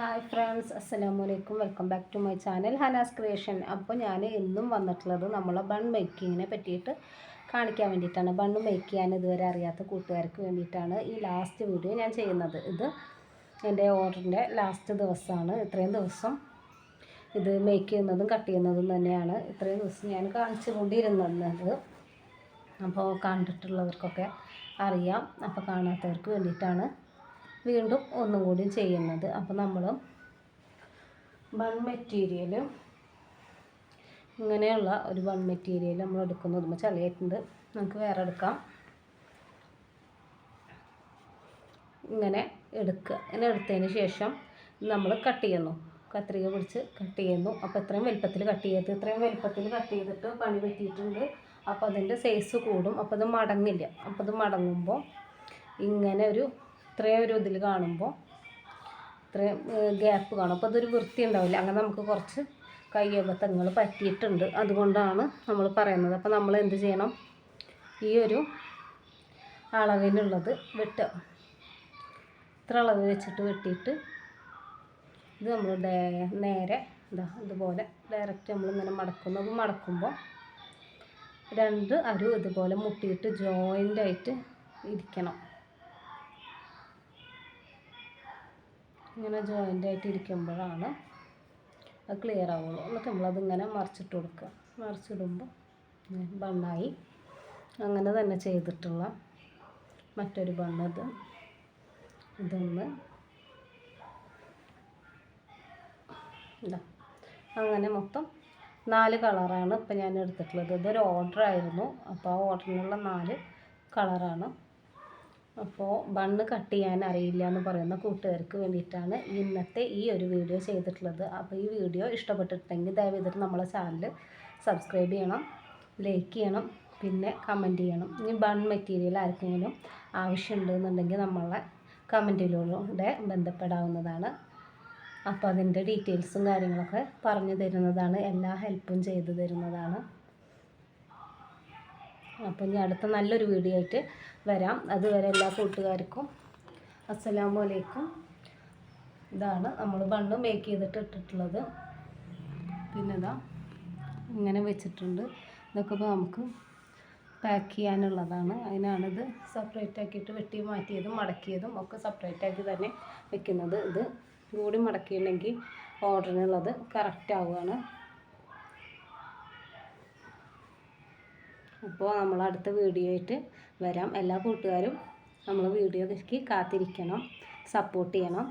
Hi friends അസ്സലാമു അലൈക്കും welcome back to my channel Hanas creation അപ്പോൾ ഞാൻ ഇന്നും വന്നിട്ടുള്ളത് നമ്മളെ ബൺ മേക്കിങ്ങിനെ പറ്റിയിട്ട് കാണിക്കാൻ വേണ്ടിയിട്ടാണ്. ബണ്ണ് മേക്ക് ചെയ്യാൻ ഇതുവരെ അറിയാത്ത കൂട്ടുകാർക്ക് വേണ്ടിയിട്ടാണ് ഈ ലാസ്റ്റ് വീഡിയോ ഞാൻ ചെയ്യുന്നത്. ഇത് എന്റെ ഓർഡറിന്റെ ലാസ്റ്റ് ദിവസമാണ്. ഇത്രയും ദിവസം ഇത് മേക്ക് ചെയ്യുന്നതും കട്ട് ചെയ്യുന്നതും തന്നെയാണ് ഇത്രയും ദിവസം ഞാൻ കാണിച്ചു കൊണ്ടിരുന്നത് അപ്പോൾ കണ്ടിട്ടുള്ളവർക്കൊക്കെ അറിയാം. അപ്പോൾ കാണാത്തവർക്ക് വേണ്ടിയിട്ടാണ് വീണ്ടും ഒന്നും കൂടി ചെയ്യുന്നത്. അപ്പോൾ നമ്മൾ വൺ മെറ്റീരിയൽ ഇങ്ങനെയുള്ള ഒരു വൺ മെറ്റീരിയൽ നമ്മൾ എടുക്കുന്നത് ചളിയായിട്ടുണ്ട്. നമുക്ക് വേറെ എടുക്കാം. ഇങ്ങനെ എടുക്കുക ഇങ്ങനെ എടുത്തതിന് ശേഷം നമ്മൾ കട്ട് ചെയ്യുന്നു. കത്രിക പിടിച്ച് കട്ട് ചെയ്യുന്നു. അപ്പോൾ ഇത്രയും വലുപ്പത്തിൽ കട്ട് ചെയ്ത് ഇത്രയും വലുപ്പത്തിൽ കട്ട് ചെയ്തിട്ട് പണി പറ്റിയിട്ടുണ്ട്. അപ്പോൾ അതിന്റെ സൈസ് കൂടും. അപ്പോൾ അത് മടങ്ങില്ല. അപ്പോൾ അത് മടങ്ങുമ്പോൾ ഇങ്ങനെ ഒരു ഇത്രയും ഒരു ഇതിൽ കാണുമ്പോൾ ഇത്രയും ഗ്യാപ്പ് കാണും. അപ്പോൾ അതൊരു വൃത്തി ഉണ്ടാവില്ല. അങ്ങനെ നമുക്ക് കുറച്ച് കയ്യബദ്ധങ്ങൾ പറ്റിയിട്ടുണ്ട്. അതുകൊണ്ടാണ് നമ്മൾ പറയുന്നത്. അപ്പോൾ നമ്മൾ എന്ത് ചെയ്യണം? ഈ ഒരു അളവിനുള്ളത് വെട്ടുക. ഇത്ര അളവ് വെച്ചിട്ട് വെട്ടിയിട്ട് ഇത് നമ്മൾ നേരെ ഇതാ ഇതുപോലെ ഡയറക്റ്റ് നമ്മളിങ്ങനെ അപ്പോൾ മടക്കുമ്പോൾ രണ്ട് അരു ഇതുപോലെ മുട്ടിയിട്ട് ജോയിന്റായിട്ട് ഇരിക്കണം. ഇങ്ങനെ ജോയിന്റ് ആയിട്ട് ഇരിക്കുമ്പോഴാണ് അത് ക്ലിയർ ആവുള്ളൂ. എന്നിട്ട് നമ്മളതിങ്ങനെ മറിച്ചിട്ട് കൊടുക്കുക. മറിച്ചിടുമ്പോൾ ബണ്ണായി. അങ്ങനെ തന്നെ ചെയ്തിട്ടുള്ള മറ്റൊരു ബണ്ണത് ഇത് ഇതൊന്ന് ഇതാ. അങ്ങനെ മൊത്തം നാല് കളറാണ് ഇപ്പം ഞാൻ എടുത്തിട്ടുള്ളത്. ഇതൊരു ഓർഡർ ആയിരുന്നു. അപ്പോൾ ആ ഓർഡറിനുള്ള നാല് കളറാണ് അപ്പോൾ ബണ്ണ് കട്ട് ചെയ്യാൻ അറിയില്ല എന്ന് പറയുന്ന കൂട്ടുകാർക്ക് വേണ്ടിയിട്ടാണ് ഇന്നത്തെ ഈ ഒരു വീഡിയോ ചെയ്തിട്ടുള്ളത്. അപ്പോൾ ഈ വീഡിയോ ഇഷ്ടപ്പെട്ടിട്ടുണ്ടെങ്കിൽ ദയവ് ചെയ്തിട്ട് നമ്മളെ ചാനൽ സബ്സ്ക്രൈബ് ചെയ്യണം ലൈക്ക് ചെയ്യണം പിന്നെ കമന്റ് ചെയ്യണം. ഇനി ബൺ മെറ്റീരിയൽ ആർക്കെങ്കിലും ആവശ്യമുണ്ടെന്നുണ്ടെങ്കിൽ നമ്മളെ കമന്റിലൂടെ ബന്ധപ്പെടാവുന്നതാണ്. അപ്പോൾ അതിന്റെ ഡീറ്റെയിൽസും കാര്യങ്ങളൊക്കെ പറഞ്ഞു തരുന്നതാണ് എല്ലാ ഹെൽപ്പും ചെയ്തു തരുന്നതാണ്. അപ്പോൾ ഇനി അടുത്ത നല്ലൊരു വീഡിയോ ആയിട്ട് വരാം. അതുവരെ എല്ലാ കൂട്ടുകാർക്കും അസ്സലാമു അലൈക്കും. ഇതാണ് നമ്മൾ ബണ്ണ് മേക്ക് ചെയ്തിട്ട് ഇട്ടിട്ടുള്ളത്. പിന്നെ ഇതാ ഇങ്ങനെ വെച്ചിട്ടുണ്ട്. ഇതൊക്കെ ഇപ്പോൾ നമുക്ക് പാക്ക് ചെയ്യാനുള്ളതാണ്. അതിനാണിത് സെപ്പറേറ്റ് ആക്കിയിട്ട് വെട്ടി മാറ്റിയതും മടക്കിയതും ഒക്കെ സെപ്പറേറ്റ് ആക്കി തന്നെ വെക്കുന്നത്. ഇത് കൂടി മടക്കിയിട്ടുണ്ടെങ്കിൽ ഓർഡറിനുള്ളത് കറക്റ്റ് ആവുകയാണ്. അപ്പോൾ നമ്മൾ അടുത്ത വീഡിയോ ആയിട്ട് വരാം. എല്ലാ കൂട്ടുകാരും നമ്മൾ വീഡിയോയ്ക്ക് കാത്തിരിക്കണം. സപ്പോർട്ട് ചെയ്യണം.